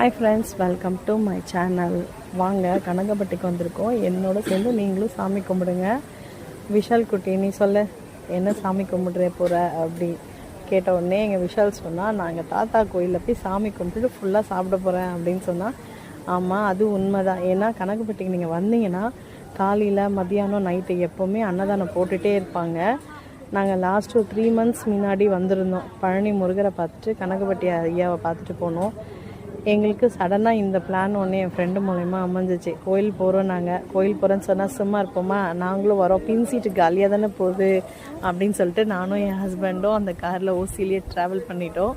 Hi friends welcome to my channel வாங்க கனகப்பட்டிக்கு வந்திருக்கோம். என்னோட சேர்ந்து நீங்களும் சாமி கும்பிடுங்க. விஷால் குட்டி நீ சொல்ல. என்ன சாமி கும்பிடுற போகிற அப்படி கேட்ட உடனே எங்கள் விஷால் சொன்னால் நாங்கள் தாத்தா கோயிலில் போய் சாமி கும்பிட்டுட்டு ஃபுல்லாக சாப்பிட போகிறேன் அப்படின்னு சொன்னால் ஆமாம் அது உண்மை தான் ஏன்னா கனகப்பட்டிக்கு நீங்கள் வந்தீங்கன்னா காலையில் மதியானம் நைட்டு எப்போவுமே அன்னதானம் போட்டுகிட்டே இருப்பாங்க. நாங்கள் லாஸ்ட்டு ஒரு த்ரீ மந்த்ஸ் முன்னாடி வந்திருந்தோம். பழனி முருகரை பார்த்துட்டு கனகப்பட்டி ஐயாவை பார்த்துட்டு போனோம். எங்களுக்கு சடனாக இந்த பிளான் ஒன்று என் ஃப்ரெண்டு மூலயமா அமைஞ்சிச்சு. கோயில் போகிறோம் நாங்கள் கோயில் போகிறோன்னு சொன்னால் சும்மா இருப்போமா? நாங்களும் வரோம். பின் சீட்டு காலியாக தானே போகுது? அப்படின்னு சொல்லிட்டு நானும் என் ஹஸ்பண்டும் அந்த காரில் ஓசிலேயே ட்ராவல் பண்ணிட்டோம்.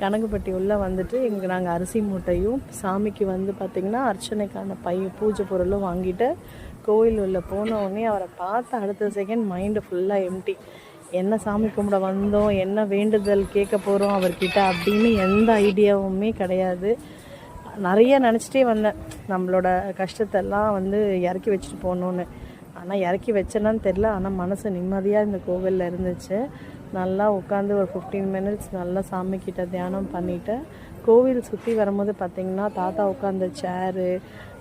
கனகப்பட்டி உள்ளே வந்துட்டு எங்களுக்கு நாங்கள் அரிசி மூட்டையும் சாமிக்கு வந்து பார்த்திங்கன்னா அர்ச்சனைக்கான பை பூஜை பொருளும் வாங்கிட்டு கோயில் உள்ளே போன உடனே அவரை பார்த்து அடுத்த செகண்ட் மைண்டு ஃபுல்லாக எம்டி என்ன சாமி கும்பிட வந்தோம் என்ன வேண்டுதல் கேட்க போகிறோம் அவர்கிட்ட அப்படின்னு எந்த ஐடியாவுமே கிடையாது. நிறைய நினச்சிட்டே வந்தேன். நம்மளோட கஷ்டத்தெல்லாம் வந்து இறக்கி வச்சுட்டு போகணுன்னு ஆனால் இறக்கி வச்சேனான்னு தெரில ஆனால் மனசு நிம்மதியாக இந்த கோவிலில் இருந்துச்சு. நல்லா உட்காந்து ஒரு ஃபிஃப்டீன் மினிட்ஸ் நல்லா சாமிக்கிட்ட தியானம் பண்ணிவிட்டு கோவில் சுற்றி வரும்போது பார்த்திங்கன்னா தாத்தா உட்காந்த சேரு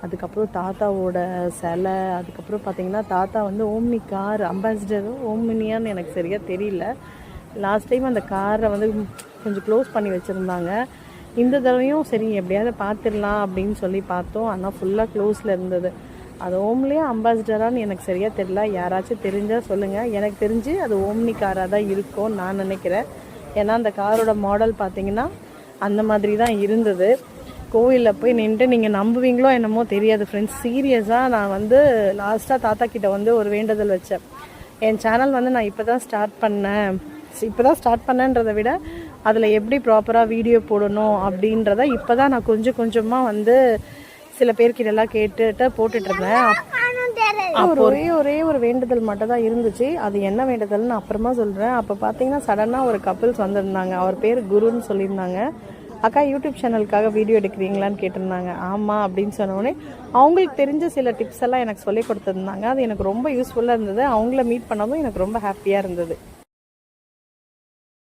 அதுக்கப்புறம் தாத்தாவோட சிலை அதுக்கப்புறம் பார்த்திங்கன்னா தாத்தா வந்து ஓம்னி கார் அம்பாசிடரும் ஓம்னியான்னு எனக்கு சரியாக தெரியல. லாஸ்ட் டைம் அந்த காரை வந்து கொஞ்சம் க்ளோஸ் பண்ணி வச்சுருந்தாங்க. இந்த தடவையும் சரி எப்படியாவது பார்த்துடலாம் அப்படின்னு சொல்லி பார்த்தோம். ஆனால் ஃபுல்லாக க்ளோஸில் இருந்தது. அது ஓம்லேயே அம்பாசிடரான்னு எனக்கு சரியாக தெரியல. யாராச்சும் தெரிஞ்சால் சொல்லுங்கள் எனக்கு தெரிஞ்சு அது ஓம்னி காராக தான் இருக்கும்னு நான் நினைக்கிறேன். ஏன்னா அந்த காரோட மாடல் பார்த்தீங்கன்னா அந்த மாதிரி தான் இருந்தது. கோவிலில் போய் நின்று நீங்கள் நம்புவீங்களோ என்னமோ தெரியாது ஃப்ரெண்ட்ஸ் சீரியஸாக நான் வந்து லாஸ்ட்டாக தாத்தா கிட்டே வந்து ஒரு வேண்டுதல் வச்சேன். என் சேனல் வந்து நான் இப்போ தான் ஸ்டார்ட் பண்ணேன். இப்போ தான் ஸ்டார்ட் பண்ணேன்றதை விட அதில் எப்படி ப்ராப்பராக வீடியோ போடணும் அப்படின்றத இப்போ தான் நான் கொஞ்சம் கொஞ்சமாக வந்து சில பேர்கிட்டலாம் கேட்டுட்டு போட்டுட்ருந்தேன். ஒரே ஒரே ஒரு வேண்டுதல் மட்டும் தான் இருந்துச்சு. அது என்ன வேண்டுதல்னு அப்புறமா சொல்கிறேன் அப்போ பார்த்தீங்கன்னா சடனாக ஒரு கப்பிள்ஸ் வந்திருந்தாங்க. அவர் பேர் குருன்னு சொல்லியிருந்தாங்க. அக்கா யூடியூப் சேனலுக்காக வீடியோ எடுக்கிறீங்களான்னு கேட்டிருந்தாங்க. ஆமாம் அப்படின்னு சொன்னோடனே அவங்களுக்கு தெரிஞ்ச சில டிப்ஸ் எல்லாம் எனக்கு சொல்லி கொடுத்துருந்தாங்க. அது எனக்கு ரொம்ப யூஸ்ஃபுல்லாக இருந்தது. அவங்கள மீட் பண்ணதும் எனக்கு ரொம்ப ஹாப்பியாக இருந்தது.